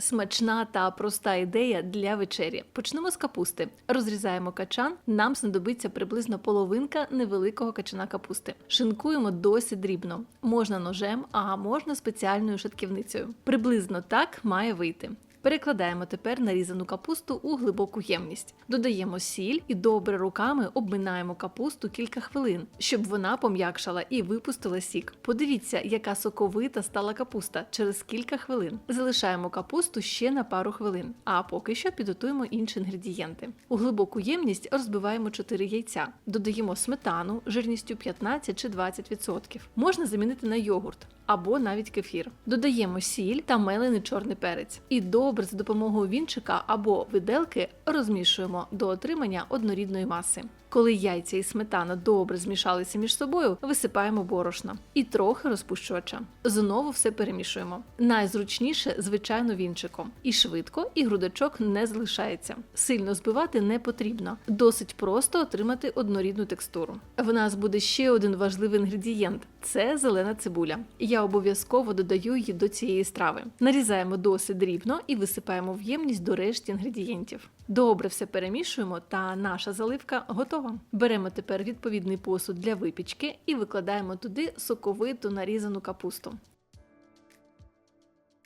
Смачна та проста ідея для вечері. Почнемо з капусти. Розрізаємо качан. Нам знадобиться приблизно половинка невеликого качана капусти. Шинкуємо досить дрібно. Можна ножем, а можна спеціальною шатківницею. Приблизно так має вийти. Перекладаємо тепер нарізану капусту у глибоку ємність. Додаємо сіль і добре руками обминаємо капусту кілька хвилин, щоб вона пом'якшала і випустила сік. Подивіться, яка соковита стала капуста через кілька хвилин. Залишаємо капусту ще на пару хвилин, а поки що підготуємо інші інгредієнти. У глибоку ємність розбиваємо 4 яйця, додаємо сметану жирністю 15 чи 20%. Можна замінити на йогурт або навіть кефір. Додаємо сіль та мелений чорний перець. І добре за допомогою вінчика або виделки розмішуємо до отримання однорідної маси. Коли яйця і сметана добре змішалися між собою, висипаємо борошно і трохи розпущувача. Знову все перемішуємо. Найзручніше, звичайно, вінчиком. І швидко, і грудочок не залишається. Сильно збивати не потрібно. Досить просто отримати однорідну текстуру. В нас буде ще один важливий інгредієнт це зелена цибуля. Я обов'язково додаю її до цієї страви. Нарізаємо досить дрібно і висипаємо в ємність до решті інгредієнтів. Добре все перемішуємо, та наша заливка готова. Беремо тепер відповідний посуд для випічки і викладаємо туди соковиту нарізану капусту.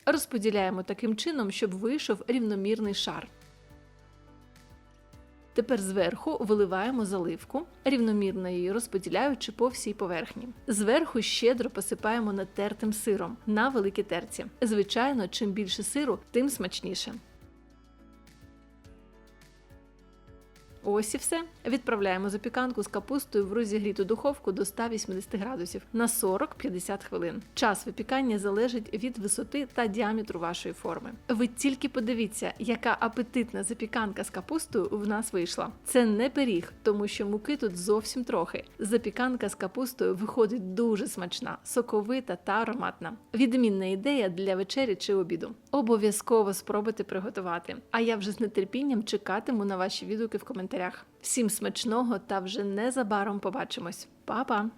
Розподіляємо таким чином, щоб вийшов рівномірний шар. Тепер зверху виливаємо заливку, рівномірно її розподіляючи по всій поверхні. Зверху щедро посипаємо натертим сиром на великій терці. Звичайно, чим більше сиру, тим смачніше. Ось і все. Відправляємо запіканку з капустою в розігріту духовку до 180 градусів на 40-50 хвилин. Час випікання залежить від висоти та діаметру вашої форми. Ви тільки подивіться, яка апетитна запіканка з капустою в нас вийшла. Це не пиріг, тому що муки тут зовсім трохи. Запіканка з капустою виходить дуже смачна, соковита та ароматна. Відмінна ідея для вечері чи обіду. Обов'язково спробуйте приготувати. А я вже з нетерпінням чекатиму на ваші відгуки в коментарях. Всім смачного та вже незабаром побачимось. Па-па!